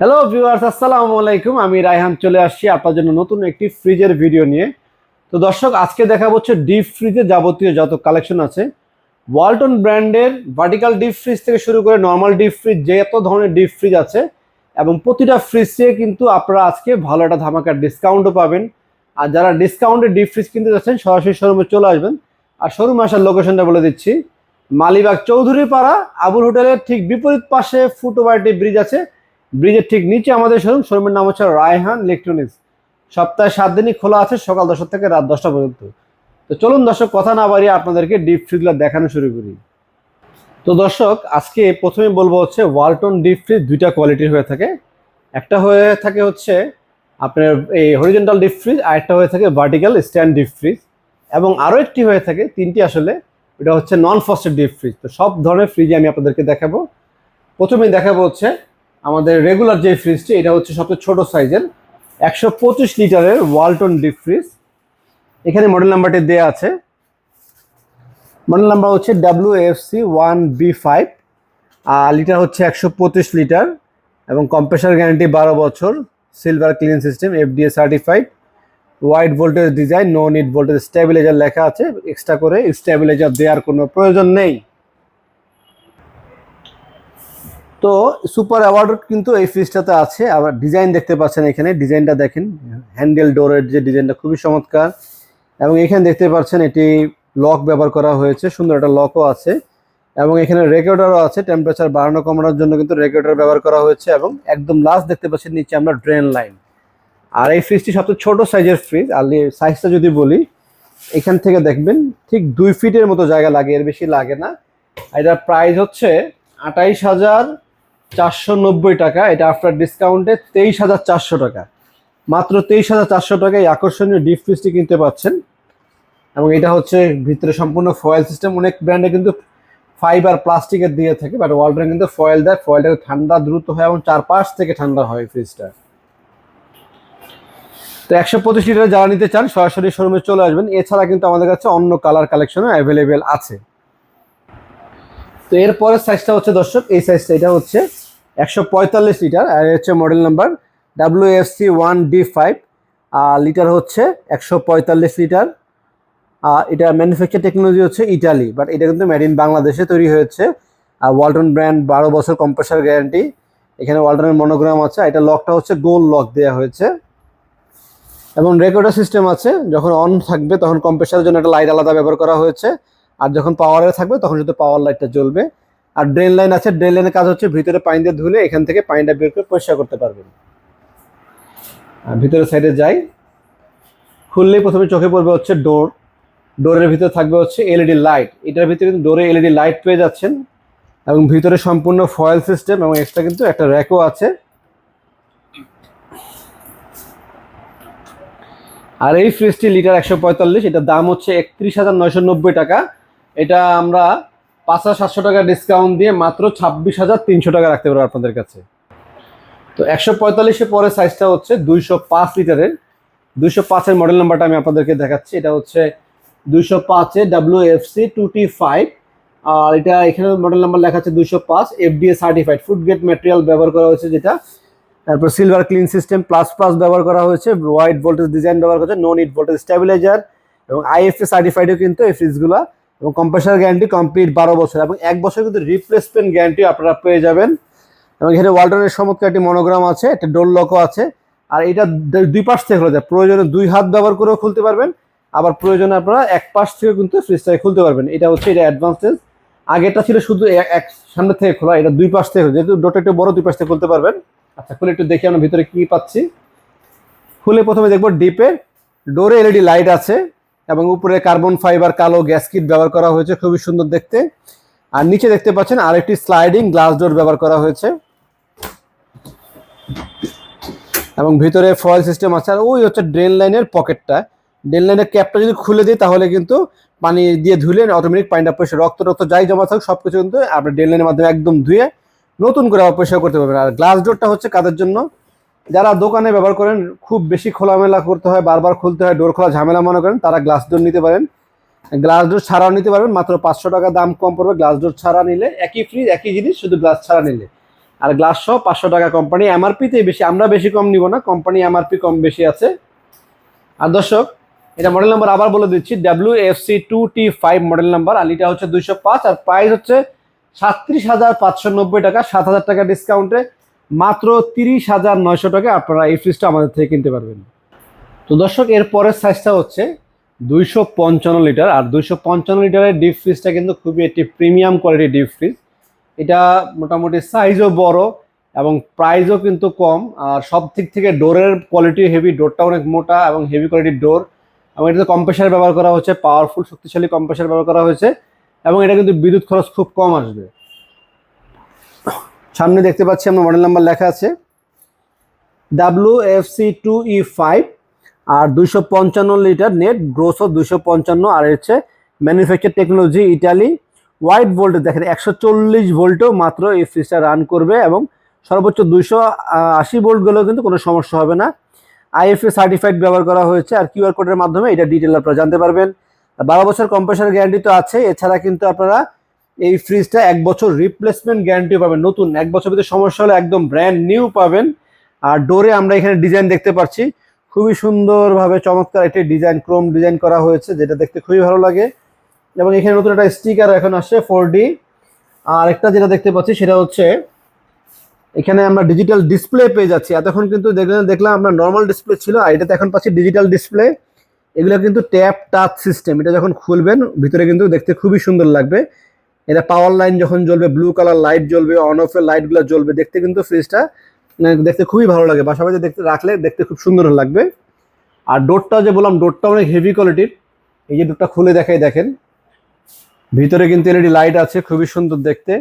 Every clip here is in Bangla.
হ্যালো ভিউয়ার্স আসসালামু আলাইকুম। আমি রায়হান, চলে আসছি আপনার জন্য নতুন একটি ফ্রিজের ভিডিও নিয়ে। তো দর্শক, আজকে দেখা হচ্ছে ডিপ ফ্রিজে যাবতীয় যত কালেকশন আছে। ওয়ালটন ব্র্যান্ডের ভার্টিক্যাল ডিপ ফ্রিজ থেকে শুরু করে নর্মাল ডিপ ফ্রিজ যে এত ধরনের ডিপ ফ্রিজ আছে, এবং প্রতিটা ফ্রিজে কিন্তু আপনারা আজকে ভালো একটা ধামাকার ডিসকাউন্টও পাবেন। আর যারা ডিসকাউন্টে ডিপ ফ্রিজ কিনতে যাচ্ছেন, সরাসরি শোরুমে চলে আসবেন। আর শোরুমে আসার লোকেশনটা বলে দিচ্ছি। মালিবাগ চৌধুরী পাড়া আবুল হোটেলের ঠিক বিপরীত পাশে ফুটওভারটি ব্রিজ আছে। ব্রিজের ঠিক নিচে আমাদের শোরুম। শোরুমের নাম হচ্ছে রায়হান ইলেকট্রনিক্স। সপ্তাহে সাত দিনই খোলা আছে, সকাল দশটা থেকে রাত দশটা পর্যন্ত। তো চলুন দর্শক, কথা না বাড়িয়ে আপনাদেরকে ডিপ ফ্রিজগুলো দেখানো শুরু করি। তো দর্শক, আজকে প্রথমে বলব হচ্ছে ওয়ালটন ডিপ ফ্রিজ দুইটা কোয়ালিটির হয়ে থাকে। একটা হয়ে থাকে হচ্ছে আপনার এই হরিজেন্টাল ডিপ ফ্রিজ আর একটা হয়ে থাকে ভার্টিক্যাল স্ট্যান্ড ডিপ ফ্রিজ এবং আরও একটি হয়ে থাকে, তিনটি আসলে, এটা হচ্ছে নন ফস্টেড ডিপ ফ্রিজ তো সব ধরনের ফ্রিজ আমি আপনাদেরকে দেখাবো। প্রথমেই দেখাবো হচ্ছে আমাদের রেগুলার যে ফ্রিজটি এটা হচ্ছে সবচেয়ে ছোট সাইজের একশো পঁচিশ লিটারের ওয়ালটন ডিপ ফ্রিজ এখানে মডেল নাম্বারটি দেওয়া আছে। মডেল নাম্বার হচ্ছে W F C one B five আর লিটার হচ্ছে একশো পঁচিশ লিটার, এবং কম্প্রেসার গ্যারান্টি বারো বছর silver clean system FDA certified wide voltage design no need voltage stabiliser লেখা আছে এক্সট্রা করে স্টেবিলাইজার দেওয়ার কোনো প্রয়োজন নেই। তো সুপার অ্যাওয়ার্ড কিন্তু এই ফ্রিজটাতে আছে। আবার ডিজাইন দেখতে পাচ্ছেন এখানে। ডিজাইনটা দেখেন, হ্যান্ডেল ডোরের যে ডিজাইনটা খুবই চমৎকার। এবং এখানে দেখতে পাচ্ছেন এটি লক ব্যবহার করা হয়েছে। সুন্দর একটা লকও আছে। এবং এখানে রেগুলেটরও আছে। টেম্পারেচার বাড়ানো কমানোর জন্য কিন্তু রেগুলেটর ব্যবহার করা হয়েছে। এবং একদম লাস্ট দেখতে পাচ্ছেন নিচে আমরা ড্রেন লাইন আর এই ফ্রিজটি সবচেয়ে ছোট সাইজের ফ্রিজ আর সাইজটা যদি বলি, এখান থেকে দেখবেন ঠিক দুই ফিটের মতো জায়গা লাগে। এর বেশি লাগে না। এটার প্রাইস হচ্ছে আঠাইশ হাজার চারশো নব্বই টাকা, এটা আফটার ডিসকাউন্টে তেইশ হাজার চারশো টাকা। মাত্র তেইশ হাজার চারশো টাকায় আকর্ষণীয় ডিপ ফ্রিজটি কিনতে পাচ্ছেন। এবং এটা হচ্ছে ভিতরে সম্পূর্ণ ফয়েল সিস্টেম অনেক ব্র্যান্ডে কিন্তু ফাইবার প্লাস্টিকের দিয়ে থাকে বাট ওয়ালটনে কিন্তু ফয়েল দেয়। ফয়েলটা ঠান্ডা, দ্রুত হয় এবং চারপাশ থেকে ঠান্ডা হয় ফ্রিজটা তো একশো পঁচিশ লিটার যারা নিতে চান, সরাসরি শোরুমে চলে আসবেন। এছাড়া কিন্তু আমাদের কাছে অন্য কালার কালেকশনও অ্যাভেলেবেল আছে। তো এরপরের সাইজটা হচ্ছে দর্শক, এই সাইজটা এটা হচ্ছে একশো পঁয়তাল্লিশ লিটার, আর হচ্ছে model number W F C one D five litre হচ্ছে একশো পঁয়তাল্লিশ লিটার। এটা ম্যানুফ্যাকচার টেকনোলজি হচ্ছে ইটালি বাট এটা কিন্তু মেড ইন বাংলাদেশে তৈরি হয়েছে। আর ওয়ালটন ব্র্যান্ড বারো বছর কম্প্রেসার গ্যারান্টি এখানে ওয়ালটনের মনোগ্রাম আছে এটা লকটা হচ্ছে গোল লক দেওয়া হয়েছে। এবং রেকর্ডার সিস্টেম আছে, যখন অন থাকবে তখন কম্প্রেসারের জন্য একটা লাইট আলাদা ব্যবহার করা হয়েছে, আর যখন পাওয়ারে থাকবে তখন শুধু পাওয়ার লাইটটা জ্বলবে। আর ড্রেন লাইন আছে ড্রেন লাইনের কাজ হচ্ছে ভিতরে পানি দিয়ে ধুলে এখান থেকে পানিটা বের করে পরিষ্কার করতে পারবেন। আর ভিতরের সাইডে যাই। খুললেই প্রথমে চোখে পড়বে হচ্ছে ডোর ডোরের ভিতরে থাকবে হচ্ছে এলইডি লাইট এটার ভিতরে কিন্তু ডোরে এলইডি লাইট পেয়ে যাচ্ছেন। এবং ভিতরে সম্পূর্ণ ফয়েল সিস্টেম এবং এক্সট্রা কিন্তু একটা র্যাকও আছে। আর এই ফ্রিজটি লিটার একশো পঁয়তাল্লিশ, এটার দাম হচ্ছে একত্রিশ হাজার নয়শো নব্বই টাকা। এটা আমরা পাঁচ হাজার সাতশো টাকা ডিসকাউন্ট দিয়ে মাত্র ছাব্বিশ হাজার তিনশো টাকা রাখতে পারব আপনাদের কাছে। তো একশো পঁয়তাল্লিশে পরে সাইজটা হচ্ছে দুইশো পাঁচ লিটারের। দুইশো পাঁচের মডেল নাম্বারটা আমি আপনাদেরকে দেখাচ্ছি। এটা হচ্ছে দুইশো পাঁচে W F C two T five আর এটা এখানে মডেল নাম্বার লেখা আছে দুইশো পাঁচ FDA certified food grade material ব্যবহার করা হয়েছে যেটা। তারপর silver clean system plus plus ব্যবহার করা হয়েছে। হোয়াইট ভোল্টেজ ডিজাইন ব্যবহার করা হয়েছে। নন ইট ভোল্টেজ স্টেবিলাইজার এবং আইএফএ সার্টিফাইডও কিন্তু এই ফ্রিজগুলো এবং কম্প্রেসার গ্যারান্টি কমপ্লিট বারো বছর এবং এক বছর কিন্তু রিপ্লেসমেন্ট গ্যারান্টি আপনারা পেয়ে যাবেন। এবং এখানে ওয়ালটনের চমৎকার একটি মনোগ্রাম আছে, একটা ডোর লকও আছে। আর এটা দুই পাশ থেকে খোলা যায় প্রয়োজনে দুই হাত ব্যবহার করেও খুলতে পারবেন। আবার প্রয়োজনে আপনারা এক পাশ থেকে কিন্তু ফ্রিজটাকে খুলতে পারবেন। এটা হচ্ছে এটা অ্যাডভান্সেজ আগেটা ছিল শুধু এক সামনে থেকে খোলা, এটা দুই পাশ থেকে যেহেতু ডোটা একটু বড়, দুই পাশ থেকে খুলতে পারবেন। আচ্ছা খুলে একটু দেখি আমরা ভিতরে কী পাচ্ছি। খুলে প্রথমে দেখব ডিপে ডোরে এলইডি লাইট আছে। এবং উপরে কার্বন ফাইবার, কালো গ্যাস কিট ব্যবহার করা হয়েছে, খুবই সুন্দর দেখতে। আর নিচে দেখতে পাচ্ছেন আরেকটি স্লাইডিং গ্লাস ডোর ব্যবহার করা হয়েছে। এবং ভিতরে ফয়েল সিস্টেম আছে, আর ওই হচ্ছে ড্রেন লাইনের পকেটটা। ড্রেন লাইনের ক্যাপটা যদি খুলে দিই, তাহলে কিন্তু পানি দিয়ে ধুলে অটোমেটিক পানিটা পরিষ্কার রক্ত রক্ত যাই জমা থাকুক সব কিছু কিন্তু আপনি ড্রেন লাইনের মাধ্যমে একদম ধুয়ে নতুন করে আবার পরিষ্কার করতে পারবেন। আর গ্লাস ডোরটা হচ্ছে কাদের জন্য? যারা দোকানে ব্যবহার করেন, খুব বেশি খোলামেলা করতে হয়, বারবার খুলতে হয় ডোর খোলা ঝামেলা মনে করেন, তারা গ্লাস ডোর নিতে পারেন। গ্লাস ডোর ছাড়াও নিতে পারবেন, মাত্র পাঁচশো টাকা দাম কম পড়বে। গ্লাস ডোর ছাড়া নিলে একই ফ্রিজ একই জিনিস, শুধু গ্লাস ছাড়া নিলে। আর গ্লাস সহ পাঁচশো টাকা কোম্পানি এমআরপিতে বেশি, আমরা বেশি কম নিব না কোম্পানি এমআরপি কম বেশি আছে। আর দর্শক, এটা মডেল নাম্বার আবার বলে দিচ্ছি W F C two T five model number আর এটা হচ্ছে দুইশো পাঁচ, আর প্রাইস হচ্ছে সাতত্রিশ হাজার পাঁচশো নব্বই টাকা, সাত হাজার টাকা ডিসকাউন্টে মাত্র তিরিশ হাজার নয়শো টাকা আপনারা এই ফ্রিজটা আমাদের থেকে কিনতে পারবেন। তো দর্শক, এর পরের সাইজটা হচ্ছে দুইশো পঞ্চান্ন লিটার আর দুইশো পঞ্চান্ন লিটারের ডিপ ফ্রিজটা কিন্তু খুবই একটি প্রিমিয়াম কোয়ালিটির ডিপ ফ্রিজ এটা মোটামুটি সাইজও বড় এবং প্রাইসও কিন্তু কম আর সব দিক থেকে ডোরের কোয়ালিটি হেভি ডোরটা অনেক মোটা এবং হেভি কোয়ালিটির ডোর এবং এটাতে কম্প্রেসার ব্যবহার করা হচ্ছে পাওয়ারফুল শক্তিশালী কম্প্রেসার ব্যবহার করা হয়েছে এবং এটা কিন্তু বিদ্যুৎ খরচ খুব কম আসবে। সামনে দেখতে পাচ্ছি আমার মডেল নাম্বার লেখা আছে W F C two E five আর দুইশো পঞ্চান্ন লিটার নেট গ্রোসও দুইশো পঞ্চান্ন আর হচ্ছে ম্যানুফ্যাকচার টেকনোলজি ইটালি হোয়াইট ভোল্টে দেখেন একশো চল্লিশ ভোল্টেও মাত্র এই ফ্রিজটা রান করবে এবং সর্বোচ্চ দুইশো আশি ভোল্ট গেলেও কিন্তু কোনো সমস্যা হবে না। আইএফএ সার্টিফাইড ব্যবহার করা হয়েছে আর কিউআর কোডের মাধ্যমে, এটা ডিটেল আপনারা জানতে পারবেন। বারো বছর কম্প্রেসার গ্যারান্টি তো আছে এছাড়া কিন্তু আপনারা এই ফ্রিজটা এক বছর রিপ্লেসমেন্ট গ্যারান্টি পাবেন। নতুন, এক বছর ভিতরে সমস্যা হলে একদম ব্র্যান্ড নিউ পাবেন। আর ডোরে আমরা এখানে ডিজাইন দেখতে পাচ্ছি। খুবই সুন্দরভাবে চমৎকার একটি ডিজাইন ক্রোম ডিজাইন করা হয়েছে, যেটা দেখতে খুবই ভালো লাগে। এবং এখানে নতুন একটা স্টিকার এখন আসছে ফোর আর একটা যেটা দেখতে পাচ্ছি, সেটা হচ্ছে, এখানে আমরা ডিজিটাল ডিসপ্লে পেয়ে যাচ্ছি। এতক্ষণ কিন্তু দেখলাম দেখলাম আমরা নর্মাল ডিসপ্লে ছিল, আর এটাতে এখন পাচ্ছি ডিজিটাল ডিসপ্লে এগুলো কিন্তু ট্যাপ টাচ সিস্টেম এটা যখন খুলবেন, ভিতরে কিন্তু দেখতে খুবই সুন্দর লাগবে। এটা পাওয়ার লাইন যখন জ্বলবে ব্লু কালার লাইট জ্বলবে অন অফের লাইটগুলো জ্বলবে, দেখতে কিন্তু ফ্রিজটা দেখতে খুবই ভালো লাগে। বাসা বাড়িতে দেখতে, রাখলে দেখতে খুব সুন্দর লাগবে। আর ডোরটা যে বললাম ডোরটা অনেক হেভি কোয়ালিটির এই যে ডোরটা খুলে দেখাই, দেখেন। ভিতরে কিন্তু এলইডি লাইট আছে, খুবই সুন্দর দেখতে।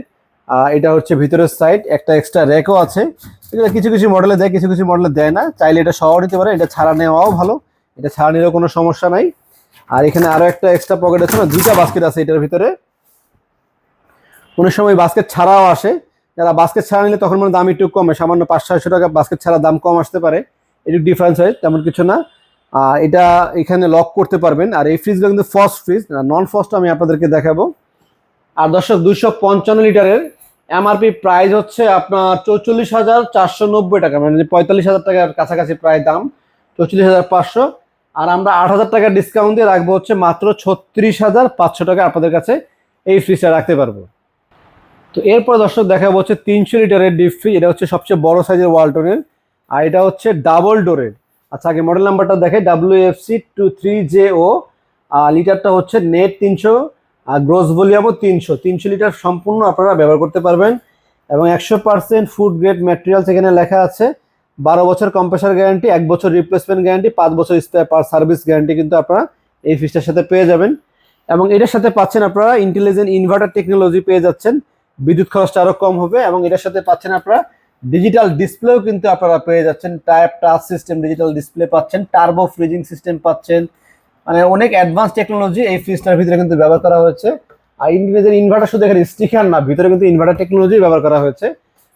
আর এটা হচ্ছে ভিতরের সাইড একটা এক্সট্রা র্যাকও আছে। এগুলো কিছু কিছু মডেলে দেয়, কিছু কিছু মডেলে দেয় না। চাইলে এটা সহ নিতে পারে, এটা ছাড়া নেওয়াও ভালো। এটা ছাড়া নিলেও কোনো সমস্যা নাই। আর এখানে আরও একটা এক্সট্রা পকেট আছে না, দুইটা বাস্কেট আছে এটার ভিতরে। কোনো সময় বাস্কেট ছাড়াও আসে। যারা বাস্কেট ছাড়া নিলে তখন মানে দাম একটু কমে, সামান্য পাঁচ ছয়শো টাকা বাস্কেট ছাড়া দাম কম আসতে পারে। একটু ডিফারেন্স হয়, তেমন কিছু না। এটা এখানে লক করতে পারবেন। আর এই ফ্রিজগুলো কিন্তু ফার্স্ট ফ্রিজ নন ফার্স্ট আমি আপনাদেরকে দেখাবো। আর দর্শক দুশো পঞ্চান্ন লিটারের এমআরপি প্রাইস হচ্ছে আপনার চৌচল্লিশ হাজার চারশো নব্বই টাকা মানে পঁয়তাল্লিশ হাজার টাকার কাছাকাছি প্রায় দাম, চৌচল্লিশ হাজার পাঁচশো। আর আমরা আট হাজার টাকা ডিসকাউন্ট দিয়ে রাখব হচ্ছে মাত্র ছত্রিশ হাজার পাঁচশো টাকা আপনাদের কাছে এই ফ্রিজটা রাখতে পারব। তো এরপর দর্শক দেখা হচ্ছে তিনশো লিটারের ডিপ ফ্রিজ, এটা হচ্ছে সবচেয়ে বড় সাইজের ওয়ালটনের আর এটা হচ্ছে ডাবল ডোরের। আচ্ছা আগে মডেল নাম্বারটা দেখে W F C two three J O আর লিটারটা হচ্ছে নেট তিনশো, আর গ্রোস ভলিউমও তিনশো। তিনশো লিটার সম্পূর্ণ আপনারা ব্যবহার করতে পারবেন, এবং একশো পার্সেন্ট ফুড গ্রেড ম্যাটেরিয়ালস এখানে লেখা আছে। বারো বছর কম্প্রেসার গ্যারান্টি এক বছর রিপ্লেসমেন্ট গ্যারান্টি পাঁচ বছর স্পেয়ার পার সার্ভিস গ্যারান্টি কিন্তু আপনারা এই ফিসটার সাথে পেয়ে যাবেন। এবং এটার সাথে পাচ্ছেন আপনারা ইন্টেলিজেন্ট ইনভার্টার টেকনোলজি পেয়ে যাচ্ছেন। বিদ্যুৎ খরচটা আরও কম হবে এবং এটার সাথে পাচ্ছেন আপনারা ডিজিটাল ডিসপ্লেও কিন্তু আপনারা পেয়ে যাচ্ছেন। Tap touch system digital display পাচ্ছেন। টার্বো ফ্রিজিং সিস্টেম পাচ্ছেন। মানে অনেক অ্যাডভান্স টেকনোলজি এই ফ্রিজটার ভিতরে কিন্তু ব্যবহার করা হয়েছে। আর ইন্ডিভিজুয়াল ইনভার্টার শুধু এখানে স্টিকার না, ভিতরে কিন্তু ইনভার্টার টেকনোলজি ব্যবহার করা হয়েছে।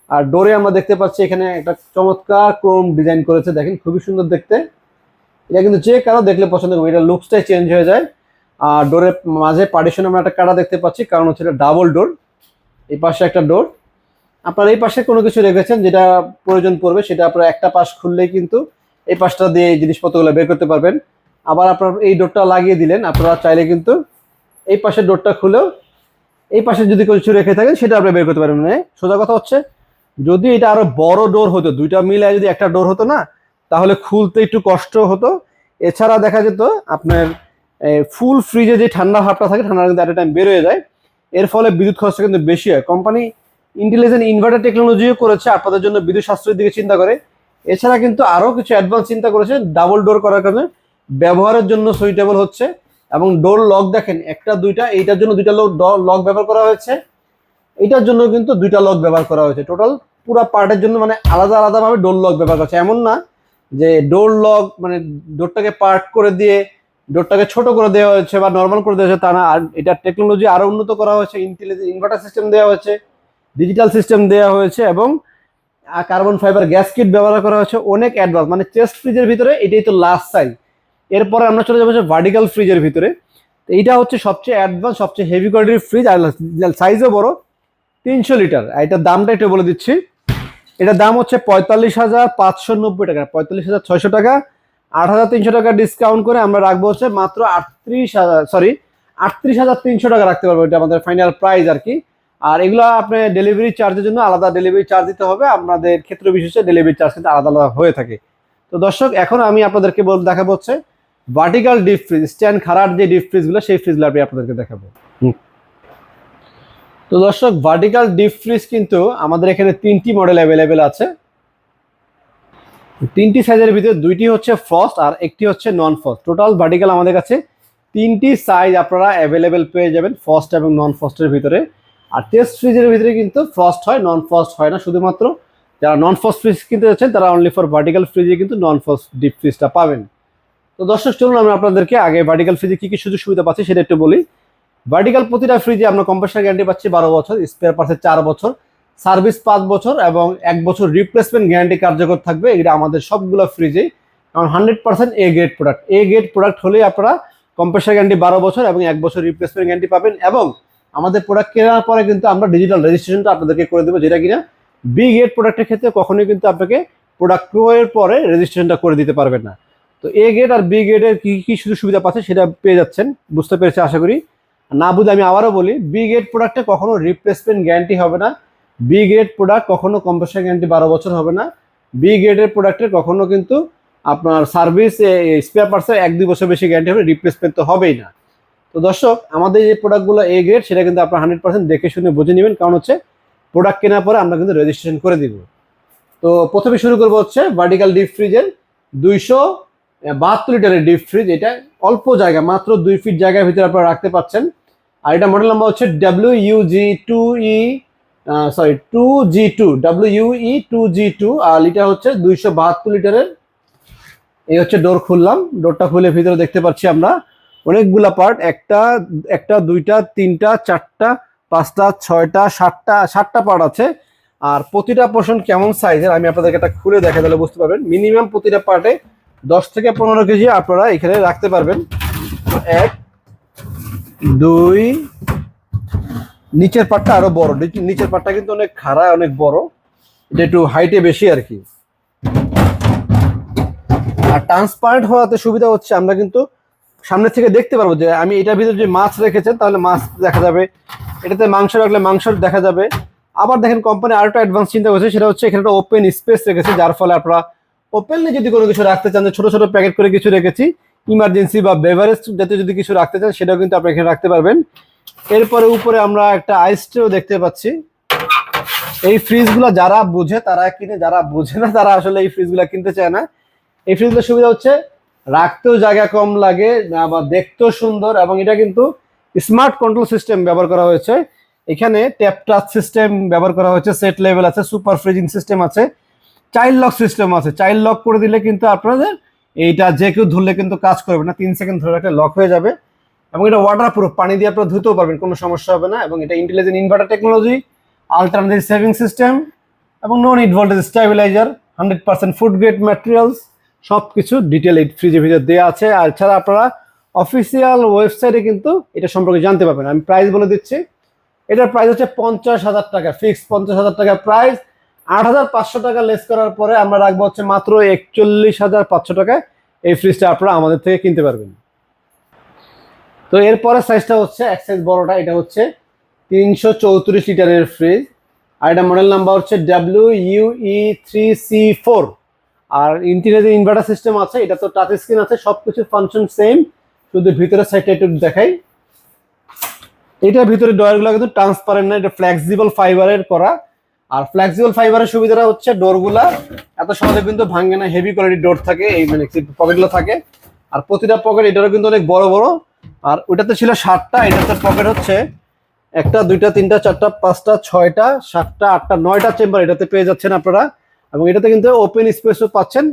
আর ডোরে আমরা দেখতে পাচ্ছি এখানে একটা চমৎকার ক্রোম ডিজাইন করেছে। দেখেন, খুবই সুন্দর দেখতে। এটা কিন্তু যে কারও দেখলে পছন্দ করবে। এটা লুকসটাই চেঞ্জ হয়ে যায়। আর ডোরের মাঝে পার্টিশন আমরা একটা কাটা দেখতে পাচ্ছি। কারণ হচ্ছে এটা ডাবল ডোর এই পাশে একটা ডোর আপনারা এই পাশে কোনো কিছু রেখেছেন, যেটা প্রয়োজন পড়বে, সেটা আপনারা একটা পাশ খুললেই কিন্তু এই পাশটা দিয়ে এই জিনিসপত্রগুলো বের করতে পারবেন। আবার আপনার এই ডোরটা লাগিয়ে দিলেন, আপনারা চাইলে কিন্তু এই পাশের ডোরটা খুলেও এই পাশে যদি কিছু রেখে থাকেন, সেটা আপনি বের করতে পারবেন। মানে সোজা কথা হচ্ছে, যদি এটা আরও বড় ডোর হতো, দুইটা মিলে যদি একটা ডোর হতো না, তাহলে খুলতে একটু কষ্ট হতো। এছাড়া দেখা যেত, আপনার ফুল ফ্রিজে যে ঠান্ডা ভাবটা থাকে ঠান্ডা কিন্তু একটা টাইম বের হয়ে যায়। এর ফলে বিদ্যুৎ খরচটা কিন্তু বেশি হয়। কোম্পানি ইন্টেলিজেন্ট ইনভার্টার টেকনোলজিও করেছে আপনাদের জন্য বিদ্যুৎ সাশ্রয়ের দিকে চিন্তা করে। এছাড়া কিন্তু আরও কিছু অ্যাডভান্স চিন্তা করেছে ডাবল ডোর করার কারণে ব্যবহারের জন্য সুইটেবল হচ্ছে এবং ডোর লক দেখেন, একটা, দুইটা, এইটার জন্য দুইটা লক লক ব্যবহার করা হয়েছে। এইটার জন্য কিন্তু দুইটা লক ব্যবহার করা হয়েছে। টোটাল পুরো পার্টের জন্য মানে আলাদা আলাদাভাবে ডোর লক ব্যবহার করছে এমন না যে ডোর লক মানে ডোরটাকে পার্ট করে দিয়ে ডোরটাকে ছোট করে দেওয়া হয়েছে বা নর্মাল করে দেওয়া হয়েছে, তা না। আর এটার টেকনোলজি আরও উন্নত করা হয়েছে ইন্টেলিজেন্ট ইনভার্টার সিস্টেম দেওয়া হয়েছে ডিজিটাল সিস্টেম দেওয়া হয়েছে এবং কার্বন ফাইবার গ্যাস কিট ব্যবহার করা হয়েছে অনেক অ্যাডভান্স মানে চেস্ট ফ্রিজের ভিতরে এটাই তো লাস্ট সাইজ এরপরে আমরা চলে যাব ভার্টিক্যাল ফ্রিজের ভিতরে। তো এইটা হচ্ছে সবচেয়ে অ্যাডভান্স সবচেয়ে হেভি কোয়ালিটির ফ্রিজ আর সাইজও বড়, তিনশো লিটার এটার দামটা একটু বলে দিচ্ছি। এটার দাম হচ্ছে পঁয়তাল্লিশ হাজার পাঁচশো নব্বই টাকা, পঁয়তাল্লিশ হাজার ছয়শো টাকা। আট হাজার তিনশো টাকা ডিসকাউন্ট করে আমরা রাখব হচ্ছে মাত্র আটত্রিশ হাজার সরি আটত্রিশ হাজার তিনশো টাকা রাখতে পারব এটা আমাদের ফাইনাল প্রাইস আর কি। আর এগুলো আপনি ডেলিভারি চার্জের জন্য আলাদা ডেলিভারি চার্জ দিতে হবে আপনাদের ক্ষেত্র বিশেষে ডেলিভারি চার্জ কিন্তু আলাদা আলাদা হয়ে থাকে। তো দর্শক, এখন আমি আপনাদেরকে বল দেখাবো হচ্ছে ভার্টিক্যাল ডিপ ফ্রিজ স্ট্যান্ড খারাপ যে ডিপ ফ্রিজগুলো সেই ফ্রিজগুলো আমি আপনাদেরকে দেখাবো। তো দর্শক ভার্টিক্যাল ডিপ ফ্রিজ কিন্তু আমাদের এখানে তিনটি মডেল অ্যাভেলেবেল আছে। তিনটি সাইজের ভিতরে দুইটি হচ্ছে ফ্রস্ট আর একটি হচ্ছে নন ফ্রস্ট টোটাল ভার্টিক্যাল আমাদের কাছে তিনটি সাইজ আপনারা অ্যাভেলেবেল পেয়ে যাবেন ফ্রস্ট এবং নন ফ্রস্টের ভিতরে। আর টেস্ট ফ্রিজের ভিতরে কিন্তু ফ্রস্ট হয় নন ফ্রস্ট হয় না। শুধুমাত্র যারা নন ফ্রস্ট ফ্রিজ কিনতে যাচ্ছেন, তারা অনলি ফর ভার্টিক্যাল ফ্রিজে কিন্তু নন ফ্রস্ট ডিপ ফ্রিজটা পাবেন। তো দর্শক, চলুন আমি আপনাদেরকে আগে ভার্টিক্যাল ফ্রিজে কী কী সুযোগ সুবিধা পাচ্ছি সেটা একটু বলি। ভার্টিক্যাল প্রতিটা ফ্রিজে আমরা কম্প্রেসার গ্যারান্টি পাচ্ছি বারো বছর স্পেয়ার পার্টসের চার বছর। সার্ভিস পাঁচ বছর এবং এক বছর রিপ্লেসমেন্ট গ্যারান্টি কার্যকর থাকবে। এটা আমাদের সবগুলো ফ্রিজে কারণ hundred percent A grade product A grade product হলেই আপনারা কম্প্রেসার গ্যারান্টি বারো বছর এবং এক বছর রিপ্লেসমেন্ট গ্যারান্টি পাবেন এবং আমাদের প্রোডাক্ট কেনার পরে কিন্তু আমরা ডিজিটাল রেজিস্ট্রেশনটা আপনাদেরকে করে দেবো, যেটা কিনা বি গ্রেড প্রোডাক্টের ক্ষেত্রে কখনোই কিন্তু আপনাকে প্রোডাক্ট ক্রয়ের পরে রেজিস্ট্রেশনটা করে দিতে পারবেন না। তো এ গ্রেড আর বি গ্রেডের কী কী সুযোগ সুবিধা পাচ্ছে সেটা পেয়ে যাচ্ছেন, বুঝতে পেরেছি, আশা করি। না বুঝে আমি আবারও বলি বি গ্রেড প্রোডাক্টে কখনো রিপ্লেসমেন্ট গ্যারান্টি হবে না। বি গ্রেড প্রোডাক্ট কখনো কম্প্রেসার গ্যারান্টি বারো বছর হবে না। বি গ্রেডের প্রোডাক্টের কখনো কিন্তু আপনার সার্ভিস স্পেয়ার পার্টসের এক দুই বছর বেশি গ্যারান্টি হবে রিপ্লেসমেন্ট তো হবেই না। তো দর্শক, আমাদের যে প্রোডাক্টগুলো এ গ্রেড সেটা কিন্তু আপনার হান্ড্রেড পার্সেন্ট দেখে শুনে বুঝে নেবেন। কারণ হচ্ছে প্রোডাক্ট কেনার পরে আমরা কিন্তু রেজিস্ট্রেশন করে দিব। তো প্রথমে শুরু করব হচ্ছে ভার্টিক্যাল ডিপ ফ্রিজের দুইশো বাহাত্তর লিটারের ডিপ ফ্রিজ এটা অল্প জায়গা, মাত্র দুই ফিট জায়গার ভিতরে আপনারা রাখতে পাচ্ছেন আর এটা মডেল নাম্বার হচ্ছে W U G two E sorry two G two W U E two G two আর লিটার হচ্ছে দুইশো বাহাত্তর লিটারের এই হচ্ছে ডোর খুললাম ডোরটা খুলে ভিতরে দেখতে পাচ্ছি আমরা অনেকগুলা পার্ট একটা একটা, দুইটা, তিনটা, চারটা, পাঁচটা, ছয়টা, সাতটা সাতটা পার্ট আছে। আর প্রতিটা পোর্শন কেমন সাইজের আমি আপনাদেরকে একটা খুলে দেখা তাহলে বুঝতে পারবেন। মিনিমাম প্রতিটা পার্টে দশ থেকে পনেরো কেজি আপনারা এখানে রাখতে পারবেন। এক, দুই নিচের পাটটা আরও বড়। নিচে- নিচের পাটটা কিন্তু অনেক খাড়া, অনেক বড়। এটা একটু হাইটে বেশি আর কি। আর ট্রান্সপারেন্ট হওয়াতে সুবিধা হচ্ছে, আমরা কিন্তু সামনে থেকে দেখতে পারব যে আমি এটার ভিতরে যে মাছ রেখেছেন, তাহলে মাছ দেখা যাবে। এটাতে মাংস রাখলে মাংস দেখা যাবে। আবার দেখেন কোম্পানি আরেকটা অ্যাডভান্স চিন্তা করেছে, সেটা হচ্ছে এখানে একটা ওপেন স্পেস রেখেছে, যার ফলে আপনারা ওপেনলি যদি কোনো কিছু রাখতে চান ছোট ছোট প্যাকেট করে কিছু রেখেছি ইমার্জেন্সি বা বেভারেজ জাতীয় যদি কিছু রাখতে চান, সেটাও কিন্তু আপনি এখানে রাখতে পারবেন। এরপরে উপরে আমরা একটা আইস ট্রেও দেখতে পাচ্ছি। এই ফ্রিজগুলো যারা বুঝে, তারা কিনে, যারা বুঝে না, তারা আসলে এই ফ্রিজগুলো কিনতে চায় না। এই ফ্রিজগুলোর সুবিধা হচ্ছে, রাখতেও জায়গা কম লাগে, আবার দেখতেও সুন্দর, এবং এটা কিন্তু স্মার্ট কন্ট্রোল সিস্টেম ব্যবহার করা হয়েছে। এখানে ট্যাপ টাচ সিস্টেম ব্যবহার করা হয়েছে সেট লেভেল আছে সুপার ফ্রিজিং সিস্টেম আছে চাইল্ড লক সিস্টেম আছে। চাইল্ড লক করে দিলে কিন্তু আপনাদের এইটা যে কেউ ধরলে কিন্তু কাজ করবে না, তিন সেকেন্ড ধরে রাখলে লক হয়ে যাবে। এবং এটা ওয়াটার প্রুফ পানি দিয়ে আপনারা ধুতেও পারবেন, কোনো সমস্যা হবে না। এবং এটা intelligent inverter technology alternative saving system এবং no need voltage stabiliser hundred percent food grade materials সব কিছু ডিটেল এই ফ্রিজের ভিতরে দেওয়া আছে। আর ছাড়া আপনারা অফিসিয়াল ওয়েবসাইটে কিন্তু এটা সম্পর্কে জানতে পারবেন। আমি প্রাইস বলে দিচ্ছি। এটার প্রাইস হচ্ছে পঞ্চাশ হাজার টাকা ফিক্স পঞ্চাশ হাজার টাকা প্রাইস আট হাজার পাঁচশো টাকা লেস করার পরে আমরা রাখব হচ্ছে মাত্র একচল্লিশ হাজার পাঁচশো টাকায়। এই ফ্রিজটা আপনারা আমাদের থেকে কিনতে পারবেন। তো এরপরে সাইজটা হচ্ছে এক সাইজ বড়টা, এটা হচ্ছে তিনশো চৌত্রিশ লিটারের ফ্রিজ আর এটা মডেল নাম্বার হচ্ছে W U E three C four আর ইন্টিরিয়ার ইনভার্টার সিস্টেম আছে, এটা তো টাচ স্ক্রিন আছে সব কিছু ফাংশন সেম শুধু ভিতরের সাইডটা একটু দেখাই। এটার ভিতরে ডয়ারগুলো কিন্তু ট্রান্সপারেন্ট না, এটা ফ্লেক্সিবল ফাইবারের করা। আর ফ্লেক্সিবল ফাইবারের সুবিধাটা হচ্ছে ডোরগুলা, এত সহজে কিন্তু ভাঙে না হেভি কোয়ালিটির ডোর থাকে, এই মানে পকেটগুলো থাকে। আর প্রতিটা পকেট এটারও কিন্তু অনেক বড় বড় আর ওটাতে ছিল সাতটা, এটাতে পকেট হচ্ছে একটা, দুইটা, তিনটা, চারটা, পাঁচটা, ছয়টা, সাতটা, আটটা, নয়টা চেম্বার এটাতে পেয়ে যাচ্ছেন আপনারা। এবং এটাতে কিন্তু ওপেন স্পেসও পাচ্ছেন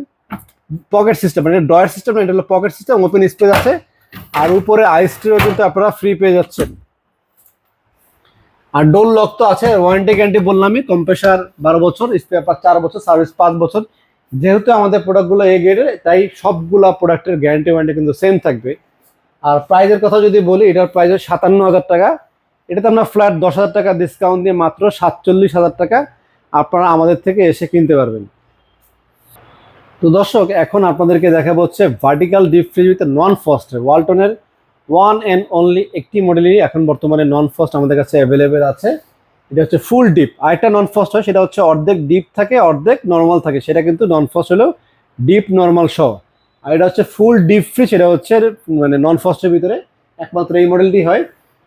পকেট সিস্টেম মানে ডয়ার সিস্টেম এটা হলো পকেট সিস্টেম ওপেন স্পেস আছে। আর উপরে আইসটিও কিন্তু আপনারা ফ্রি পেয়ে যাচ্ছেন। আর ডোল লক তো আছে ওয়ারেন্টি গ্যারান্টি বললামই কম্প্রেসার বারো বছর স্পেয়ার চার বছর সার্ভিস পাঁচ বছর। যেহেতু আমাদের প্রোডাক্টগুলো এ গ্রেডের তাই সবগুলা প্রোডাক্টের গ্যারান্টি ওয়ারেন্টি কিন্তু সেম থাকবে। আর প্রাইজের কথা যদি বলি, এটার প্রাইস হচ্ছে সাতান্ন হাজার টাকা। এটাতে আমরা ফ্ল্যাট দশ হাজার টাকা ডিসকাউন্ট দিয়ে মাত্র সাতচল্লিশ হাজার টাকা আপনারা আমাদের থেকে এসে কিনতে পারবেন। তো দর্শক, এখন আপনাদেরকে দেখাবো হচ্ছে vertical deep freeze with non ফস্টের ওয়ালটনের ওয়ান অ্যান্ড অনলি একটি মডেলই এখন বর্তমানে নন ফস্ট আমাদের কাছে অ্যাভেলেবেল আছে। এটা হচ্ছে ফুল ডিপ আরেকটা নন ফস্ট হয়, সেটা হচ্ছে অর্ধেক ডিপ থাকে, অর্ধেক নর্মাল থাকে। সেটা কিন্তু নন ফস্ট হলেও ডিপ নর্মাল সহ। আর এটা হচ্ছে ফুল ডিপ ফ্রিজ এটা হচ্ছে মানে নন ফস্টের ভিতরে, একমাত্র এই মডেলটি হয়।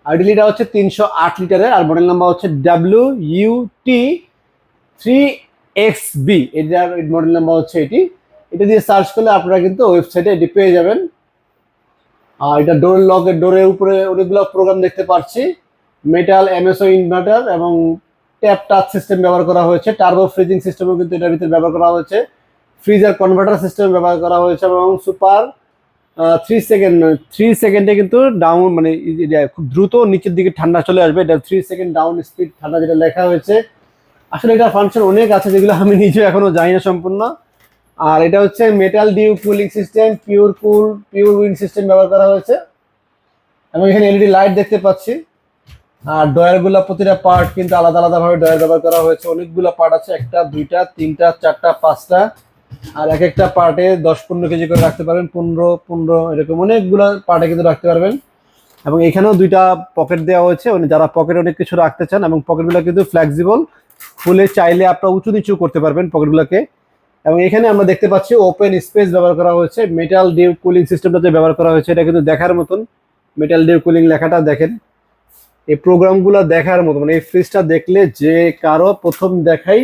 আইডিলিটা হচ্ছে তিনশো আট লিটারের, আর মডেল নাম্বার হচ্ছে W U T three X B এটার মডেল নাম্বার হচ্ছে এটি। এটা দিয়ে সার্চ করলে আপনারা কিন্তু ওয়েবসাইটে এটি পেয়ে যাবেন। আর এটা ডোর লকের ডোরের উপরে অনেকগুলো প্রোগ্রাম দেখতে পাচ্ছি। মেটাল এমএসও ইনভার্টার এবং ট্যাপ টাচ সিস্টেম ব্যবহার করা হয়েছে। টার্বো ফ্রিজিং সিস্টেমও কিন্তু এটার ভিতরে ব্যবহার করা হয়েছে। ফ্রিজার কনভার্টার সিস্টেম ব্যবহার করা হয়েছে এবং সুপার থ্রি সেকেন্ড থ্রি সেকেন্ডে কিন্তু ডাউন মানে খুব দ্রুত নিচের দিকে ঠান্ডা চলে আসবে। এটা থ্রি সেকেন্ড ডাউন স্পিড ঠান্ডা যেটা লেখা হয়েছে। আসলে এটা ফাংশন অনেক আছে যেগুলো আমি নিজেও এখনও জানি না সম্পূর্ণ। আর এটা হচ্ছে metal dew cooling system pure cool pure wind system ব্যবহার করা হয়েছে। এবং এখানে এলইডি লাইট দেখতে পাচ্ছি। আর ডয়ারগুলো প্রতিটা পার্ট কিন্তু আলাদা আলাদাভাবে ডয়ার ব্যবহার করা হয়েছে। অনেকগুলো পার্ট আছে, একটা, দুইটা, তিনটা, চারটা, পাঁচটা। আর এক একটা পার্টে দশ পনেরো কেজি করে রাখতে পারবেন পনেরো পনেরো, এরকম অনেকগুলো পার্টে কিন্তু রাখতে পারবেন। এবং এখানেও দুইটা পকেট দেওয়া হয়েছে মানে যারা পকেটে অনেক কিছু রাখতে চান এবং পকেটগুলো কিন্তু ফ্লেক্সিবল খুলে চাইলে আপনারা উঁচু নিচু করতে পারবেন পকেটগুলোকে। এবং এখানে আমরা দেখতে পাচ্ছি ওপেন স্পেস ব্যবহার করা হয়েছে মেটাল ডিউ কুলিং সিস্টেমটা যে ব্যবহার করা হয়েছে, এটা কিন্তু দেখার মতন। মেটাল ডিউ কুলিং লেখাটা দেখেন। এই প্রোগ্রামগুলো দেখার মতো মানে এই ফ্রিজটা দেখলে যে কারও প্রথম দেখাই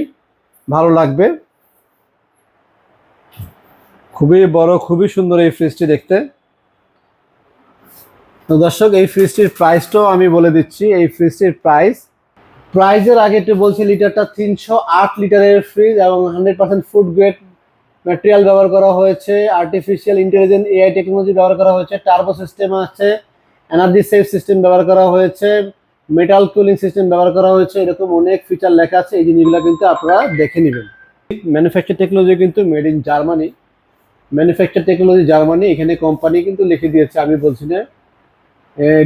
ভালো লাগবে। খুবই বড়, খুবই সুন্দর এই ফ্রিজটি দেখতে। তো দর্শক, এই ফ্রিজটির প্রাইসটাও আমি বলে দিচ্ছি। এই ফ্রিজটির প্রাইস প্রাইজের আগে একটু বলছি, লিটারটা তিনশো আট লিটারের ফ্রিজ এবং hundred percent food grade material ব্যবহার করা হয়েছে। আর্টিফিশিয়াল ইন্টেলিজেন্ট এআই টেকনোলজি ব্যবহার করা হয়েছে। টার্বো সিস্টেম আছে এনার্জি সেভ সিস্টেম ব্যবহার করা হয়েছে মেটাল কুলিং সিস্টেম ব্যবহার করা হয়েছে। এরকম অনেক ফিচার লেখা আছে, এই জিনিসগুলো কিন্তু আপনারা দেখে নেবেন। ম্যানুফ্যাকচার টেকনোলজি কিন্তু made in Germany manufacture technology Germany এখানে কোম্পানি কিন্তু লিখে দিয়েছে, আমি বলছি না।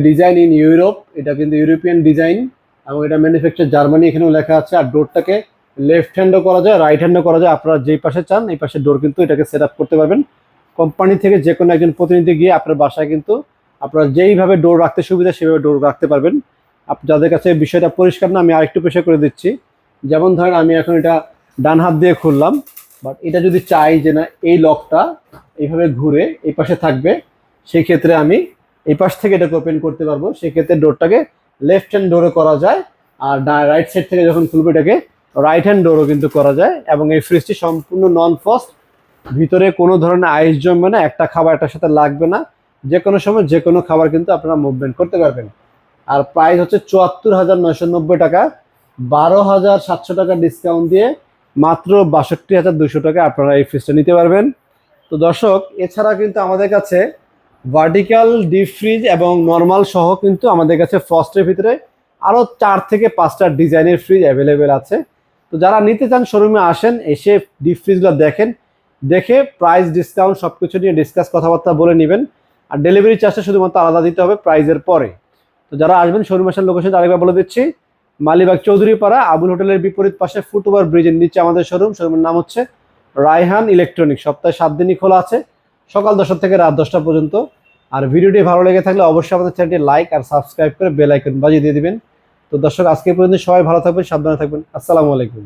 ডিজাইন ইন ইউরোপ এটা কিন্তু ইউরোপিয়ান ডিজাইন এবং এটা ম্যানুফ্যাকচার জার্মানি এখানেও লেখা আছে, আর ডোরটাকে লেফট হ্যান্ডও করা যায় রাইট হ্যান্ডও করা যায়, আপনারা যেই পাশে চান, এই পাশে ডোর কিন্তু এটাকে সেট আপ করতে পারবেন। কোম্পানি থেকে যে কোনো একজন প্রতিনিধি গিয়ে আপনার বাসায় কিন্তু আপনারা যেইভাবে ডোর রাখতে সুবিধা, সেভাবে ডোর রাখতে পারবেন। যাদের কাছে বিষয়টা পরিষ্কার না, আমি আরেকটু পেশা করে দিচ্ছি। যেমন ধরেন, আমি এখন এটা ডান হাত দিয়ে খুললাম। বাট এটা যদি চাই যে না, এই লকটা এইভাবে ঘুরে এই পাশে থাকবে সেই ক্ষেত্রে আমি এই পাশ থেকে এটাকে ওপেন করতে পারব। সেক্ষেত্রে ডোরটাকে লেফট হ্যান্ড ডোরও করা যায় আর রাইট সাইড থেকে যখন খুলবো এটাকে রাইট হ্যান্ড ডোরও কিন্তু করা যায় এবং এই ফ্রিজটি সম্পূর্ণ নন ফস্ট ভিতরে কোনো ধরনের আইস জমবে না, একটা খাবার একটার সাথে লাগবে না। যে কোনো সময় যে কোনো খাবার কিন্তু আপনারা মুভমেন্ট করতে পারবেন। আর প্রাইস হচ্ছে চুয়াত্তর হাজার নয়শো নব্বই টাকা। বারো হাজার সাতশো টাকা ডিসকাউন্ট দিয়ে মাত্র বাষট্টি হাজার দুশো টাকা আপনারা এই ফ্রিজটা নিতে পারবেন। তো দর্শক, এছাড়া কিন্তু আমাদের কাছে ভার্টিক্যাল ডিপ ফ্রিজ এবং নর্মাল সহ কিন্তু আমাদের কাছে ফ্রস্টের ভিতরে আরও চার থেকে পাঁচটা ডিজাইনের ফ্রিজ অ্যাভেলেবেল আছে। তো যারা নিতে চান শোরুমে আসেন, এসে ডিপ ফ্রিজগুলো দেখেন। দেখে প্রাইস ডিসকাউন্ট সব কিছু নিয়ে ডিসকাস কথাবার্তা বলে নেবেন। আর ডেলিভারি চার্জটা শুধুমাত্র আলাদা দিতে হবে প্রাইজের পরে। তো যারা আসবেন শোরুম আসার লোকেশন আরেকবার বলে দিচ্ছি। মালিবাগ চৌধুরীপাড়া আবুল হোটেলের বিপরীত পাশে ফুটওভার ব্রিজের নিচে আমাদের শোরুম শোরুমের নাম হচ্ছে রায়হান ইলেকট্রনিক সপ্তাহে সাত দিনই খোলা আছে, সকাল দশটা থেকে রাত দশটা পর্যন্ত। আর ভিডিওটি ভালো লেগে থাকলে অবশ্যই আমাদের চ্যানেলটি লাইক আর সাবস্ক্রাইব করে বেল আইকন বাজিয়ে দিয়ে দিবেন। তো দর্শক, আজকে পর্যন্ত সবাই ভালো থাকবেন, সাবধানে থাকবেন। আসসালামু আলাইকুম।